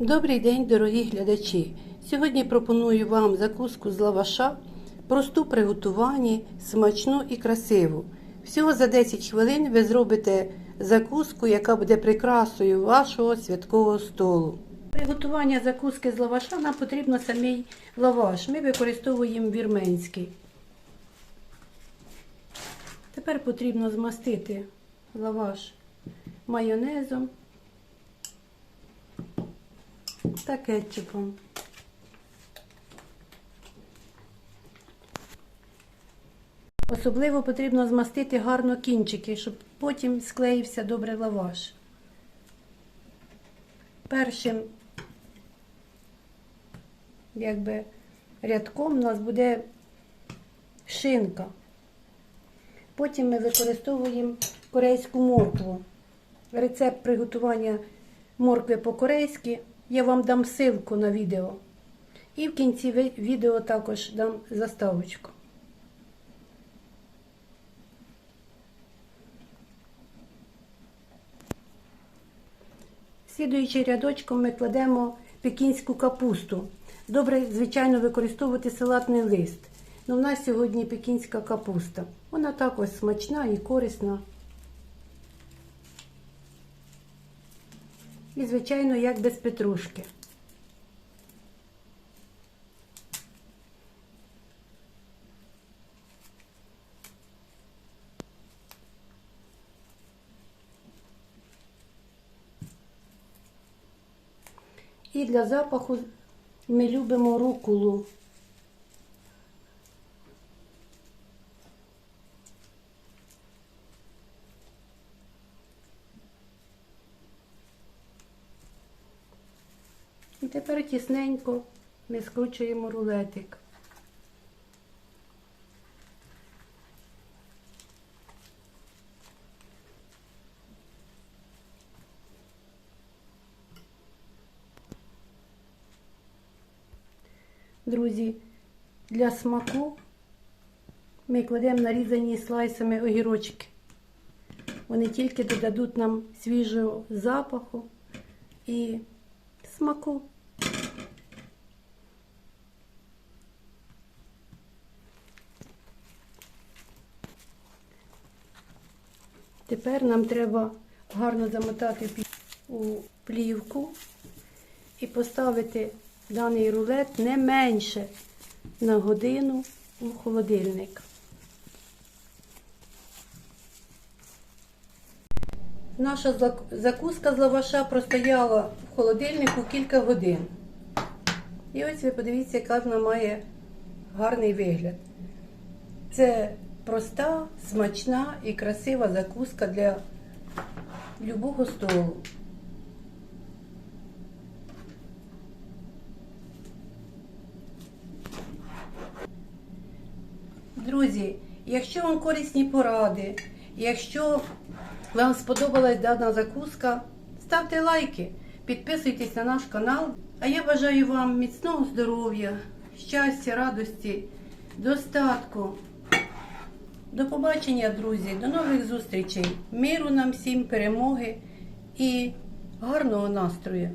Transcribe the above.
Добрий день, дорогі глядачі! Сьогодні пропоную вам закуску з лаваша, просту при готуванні, смачну і красиву. Всього за 10 хвилин ви зробите закуску, яка буде прикрасою вашого святкового столу. При готуванні закуски з лаваша нам потрібно самий лаваш. Ми використовуємо вірменський. Тепер потрібно змастити лаваш майонезом та кетчупом. Особливо потрібно змастити гарно кінчики, щоб потім склеївся добре лаваш. Першим якби, рядком у нас буде шинка. Потім ми використовуємо корейську моркву. Рецепт приготування моркви по-корейськи я вам дам ссылку на відео. І в кінці відео також дам заставочку. Слідуючи рядочком ми кладемо пекінську капусту. Добре, звичайно, використовувати салатний лист. Ну, в нас сьогодні пекінська капуста. Вона також смачна і корисна. І, звичайно, як без петрушки. І для запаху ми любимо рукулу. І тепер тісненько ми скручуємо рулетик. Друзі, для смаку ми кладемо нарізані слайсами огірочки. Вони тільки додадуть нам свіжого запаху і смаку. Тепер нам треба гарно замотати у плівку і поставити даний рулет не менше на годину у холодильник. Наша закуска з лаваша простояла в холодильнику кілька годин. І ось ви подивіться, яка вона має гарний вигляд. Це проста, смачна і красива закуска для любого столу. Друзі, якщо вам корисні поради, якщо вам сподобалась дана закуска, ставте лайки, підписуйтесь на наш канал. А я бажаю вам міцного здоров'я, щастя, радості, достатку. До побачення, друзі, до нових зустрічей, миру нам всім, перемоги і гарного настрою.